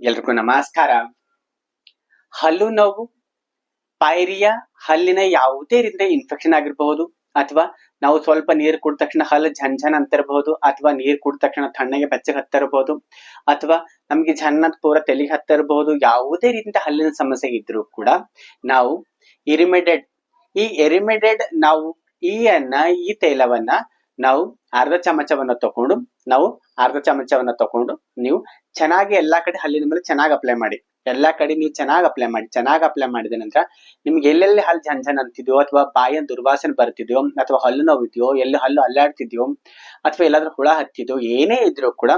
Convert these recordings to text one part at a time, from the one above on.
ಎಲ್ರಿಗೂ ನಮಸ್ಕಾರ. ಹಲ್ಲು ನೋವು, ಪೈರಿಯ ಹಲ್ಲಿನ ಯಾವುದೇ ರೀತಿಯ ಇನ್ಫೆಕ್ಷನ್ ಆಗಿರಬಹುದು, ಅಥವಾ ನಾವು ಸ್ವಲ್ಪ ನೀರು ಕುಡಿದ ತಕ್ಷಣ ಹಲ್ಲು ಝನ್ ಝನ್ ಅಂತಿರಬಹುದು ಅಥವಾ ನೀರು ಕುಡಿದ ತಕ್ಷಣ ತಣ್ಣಗೆ ಬೆಚ್ಚಗೆ ಹತ್ತಿರಬಹುದು ಅಥವಾ ನಮಗೆ ಝನ್ ಅಂತ ಪೂರ ತೆಲಿಗೆ ಹತ್ತಿರಬಹುದು ಯಾವುದೇ ರೀತಿಯ ಹಲ್ಲಿನ ಸಮಸ್ಯೆ ಇದ್ರೂ ಕೂಡ ನಾವು ಇರಿಮಿಡೆಡ್, ಈ ಎರಿಮಿಡೆಡ್ ನಾವು ಈ ಅನ್ನ, ಈ ತೈಲವನ್ನ ನಾವು ಅರ್ಧ ಚಮಚವನ್ನ ತಕೊಂಡು, ನಾವು ಅರ್ಧ ಚಮಚವನ್ನ ತಕೊಂಡು, ನೀವು ಚೆನ್ನಾಗಿ ಎಲ್ಲಾ ಕಡೆ ಹಲ್ಲಿನ ಮೇಲೆ ಚೆನ್ನಾಗಿ ಅಪ್ಲೈ ಮಾಡಿ. ಎಲ್ಲಾ ಕಡೆ ನೀವು ಚೆನ್ನಾಗಿ ಅಪ್ಲೈ ಮಾಡಿ, ಚೆನ್ನಾಗಿ ಅಪ್ಲೈ ಮಾಡಿದ ನಂತರ ನಿಮ್ಗೆ ಎಲ್ಲೆಲ್ಲಿ ಹಲ್ಲು ಜನ್ ಜನ್ ಅಂತಿದ್ಯೋ ಅಥವಾ ಬಾಯಿಯ ದುರ್ವಾಸನೆ ಬರ್ತಿದ್ಯೋ ಅಥವಾ ಹಲ್ಲು ನೋವಿದ್ಯೋ, ಎಲ್ಲಿ ಹಲ್ಲು ಅಲ್ಲಾಡ್ತಿದ್ಯೋ ಅಥವಾ ಎಲ್ಲಾದ್ರೂ ಹುಳ ಹತ್ತಿದ್ಯೋ, ಏನೇ ಇದ್ರೂ ಕೂಡ,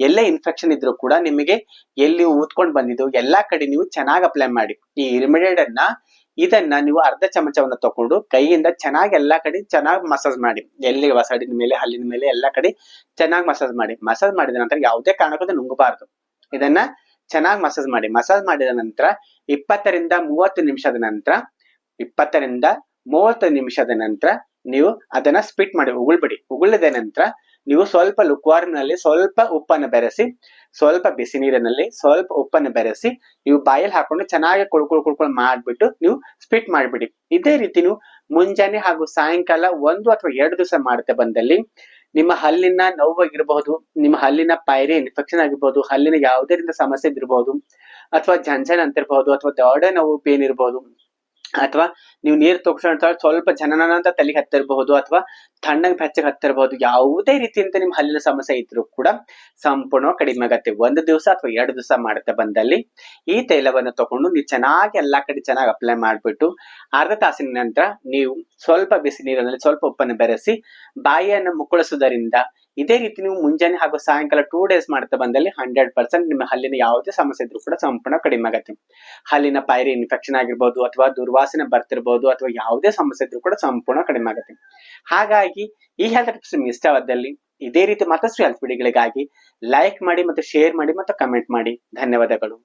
ಎಲ್ಲ ಇನ್ಫೆಕ್ಷನ್ ಇದ್ರೂ ಕೂಡ ನಿಮಗೆ ಎಲ್ಲಿ ಊದ್ಕೊಂಡು ಬಂದಿದ್ಯೋ, ಎಲ್ಲಾ ಕಡೆ ನೀವು ಚೆನ್ನಾಗಿ ಅಪ್ಲೈ ಮಾಡಿ. ಈ ರಿಮಿಡೆಡ್ ಅನ್ನ, ಇದನ್ನ ನೀವು ಅರ್ಧ ಚಮಚವನ್ನ ತಕೊಂಡು ಕೈಯಿಂದ ಚೆನ್ನಾಗಿ ಎಲ್ಲಾ ಕಡೆ ಚೆನ್ನಾಗಿ ಮಸಾಜ್ ಮಾಡಿ. ಎಲ್ಲಿ ವಸಡಿನ ಮೇಲೆ, ಹಲ್ಲಿನ ಮೇಲೆ ಎಲ್ಲಾ ಕಡೆ ಚೆನ್ನಾಗಿ ಮಸಾಜ್ ಮಾಡಿ. ಮಸಾಜ್ ಮಾಡಿದ ನಂತರ ಯಾವುದೇ ಕಾರಣಕ್ಕೂ ನುಂಗಬಾರದು. ಇದನ್ನ ಚೆನ್ನಾಗಿ ಮಸಾಜ್ ಮಾಡಿ. ಮಸಾಜ್ ಮಾಡಿದ ನಂತರ ಇಪ್ಪತ್ತರಿಂದ ಮೂವತ್ತು ನಿಮಿಷದ ನಂತರ, ಇಪ್ಪತ್ತರಿಂದ ಮೂವತ್ತು ನಿಮಿಷದ ನಂತರ ನೀವು ಅದನ್ನ ಸ್ಪಿಟ್ ಮಾಡಿ, ಉಗುಳ್ಬಿಡಿ. ಉಗುಳಿದ ನಂತರ ನೀವು ಸ್ವಲ್ಪ ಲುಕ್ವಾರ್ನಲ್ಲಿ ಸ್ವಲ್ಪ ಉಪ್ಪನ್ನು ಬೆರೆಸಿ, ಸ್ವಲ್ಪ ಬಿಸಿ ನೀರಿನಲ್ಲಿ ಸ್ವಲ್ಪ ಉಪ್ಪನ್ನು ಬೆರೆಸಿ, ನೀವು ಬಾಯಲ್ಲಿ ಹಾಕೊಂಡು ಚೆನ್ನಾಗಿ ಕುಳ್ಕೊಳ್ ಕುಳ್ಕೊಳ್ ಮಾಡಿಬಿಟ್ಟು ನೀವು ಸ್ಪಿಟ್ ಮಾಡಿಬಿಡಿ. ಇದೇ ರೀತಿ ನೀವು ಮುಂಜಾನೆ ಹಾಗೂ ಸಾಯಂಕಾಲ ಒಂದು ಅಥವಾ ಎರಡು ದಿವಸ ಮಾಡುತ್ತೆ ಬಂದಲ್ಲಿ ನಿಮ್ಮ ಹಲ್ಲಿನ ನೋವಾಗಿರಬಹುದು, ನಿಮ್ಮ ಹಲ್ಲಿನ ಪೈರಿ ಇನ್ಫೆಕ್ಷನ್ ಆಗಿರ್ಬಹುದು, ಹಲ್ಲಿನ ಯಾವುದೇ ರೀತಿಯ ಸಮಸ್ಯೆ ಇರ್ಬಹುದು ಅಥವಾ ಜಂಜನ್ ಅಂತಿರ್ಬಹುದು, ಅಥವಾ ದೊಡ್ಡ ನೋವು ಪೇನ್ ಇರಬಹುದು ಅಥವಾ ನೀವು ನೀರು ತಗೊಂಡ ಸ್ವಲ್ಪ ಜನನ ಅಂತ ತಲೆಗೆ ಹತ್ತಿರಬಹುದು ಅಥವಾ ತಣ್ಣಗೆ ಬೆಚ್ಚಗೆ ಹತ್ತಿರಬಹುದು. ಯಾವುದೇ ರೀತಿಯಿಂದ ನಿಮ್ಮ ಹಲ್ಲಿನ ಸಮಸ್ಯೆ ಇದ್ರೂ ಕೂಡ ಸಂಪೂರ್ಣ ಕಡಿಮೆ ಆಗತ್ತೆ. ಒಂದು ದಿವಸ ಅಥವಾ ಎರಡು ದಿವಸ ಮಾಡುತ್ತೆ ಬಂದಲ್ಲಿ ಈ ತೈಲವನ್ನು ತಗೊಂಡು ನೀವು ಚೆನ್ನಾಗಿ ಎಲ್ಲಾ ಕಡೆ ಚೆನ್ನಾಗಿ ಅಪ್ಲೈ ಮಾಡ್ಬಿಟ್ಟು ಅರ್ಧ ತಾಸಿನ ನಂತರ ನೀವು ಸ್ವಲ್ಪ ಬಿಸಿ ನೀರಿನಲ್ಲಿ ಸ್ವಲ್ಪ ಉಪ್ಪನ್ನು ಬೆರೆಸಿ ಬಾಯಿಯನ್ನು ಮುಕ್ಕಳಿಸುವುದರಿಂದ ಇದೇ ರೀತಿ ನೀವು ಮುಂಜಾನೆ ಹಾಗೂ ಸಾಯಂಕಾಲ ಟೂ ಡೇಸ್ ಮಾಡ್ತಾ ಬಂದಲ್ಲಿ ಹಂಡ್ರೆಡ್ ಪರ್ಸೆಂಟ್ ನಿಮ್ಮ ಹಲ್ಲಿನ ಯಾವುದೇ ಸಮಸ್ಯೆ ಇದ್ರೂ ಕೂಡ ಸಂಪೂರ್ಣ ಕಡಿಮೆ ಆಗತ್ತೆ. ಹಲ್ಲಿನ ಪೈರಿ ಇನ್ಫೆಕ್ಷನ್ ಆಗಿರ್ಬೋದು ಅಥವಾ ದುರ್ವಾಸನೆ ಬರ್ತಿರ್ಬೋದು ಅಥವಾ ಯಾವುದೇ ಸಮಸ್ಯೆ ಇದ್ರೂ ಕೂಡ ಸಂಪೂರ್ಣ ಕಡಿಮೆ ಆಗುತ್ತೆ. ಹಾಗಾಗಿ ಈ ಹೆಲ್ತ್ ಟಿಪ್ಸ್ ನಿಮ್ಗೆ ಇಷ್ಟವಾದಲ್ಲಿ ಇದೇ ರೀತಿ ಮತ್ತಷ್ಟು ಹೆಲ್ತ್ ವಿಡಿಯೋಗಳಿಗಾಗಿ ಲೈಕ್ ಮಾಡಿ ಮತ್ತು ಶೇರ್ ಮಾಡಿ ಮತ್ತು ಕಮೆಂಟ್ ಮಾಡಿ. ಧನ್ಯವಾದಗಳು.